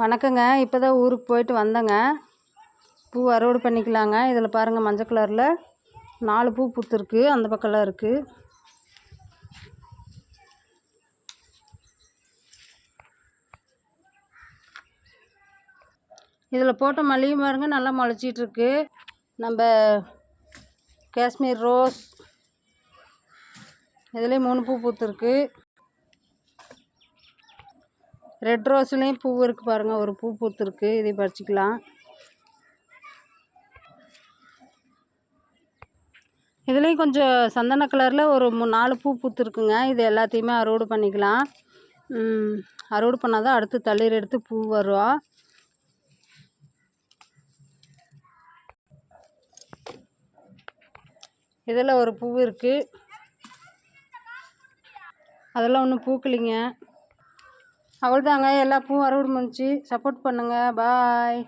வணக்கங்க. இப்போ தான் ஊருக்கு போயிட்டு வந்தேங்க. பூ அறுவடை பண்ணிக்கலாங்க. இதில் பாருங்கள் மஞ்சள் கலரில் நாலு பூ பூத்துருக்கு. அந்த பக்கம்லாம் இருக்குது இதில் போட்ட மல்லிகை பாருங்க நல்லா முளைச்சிட்ருக்கு நம்ம காஷ்மீர் ரோஸ் இதுலேயும் மூணு பூ பூத்துருக்கு. ரெட் ரோஸ்லேயும் பூ இருக்குது பாருங்கள் ஒரு பூ பூத்துருக்கு. இதை பறிச்சிக்கலாம். இதுலேயும் கொஞ்சம் சந்தன கலரில் ஒரு மூணு நாலு பூ பூத்துருக்குங்க. இது எல்லாத்தையுமே அறுவடை பண்ணிக்கலாம். அறுவடை பண்ணால் தான் அடுத்து தளிர் எடுத்து பூ வரும் இதில் ஒரு பூ இருக்குது அதெல்லாம் ஒன்றும் பூக்கலிங்க. அவ்வளோதாங்க எல்லா பூவும் அறுவடை முடிஞ்சு சப்போர்ட் பண்ணுங்கள் பாய்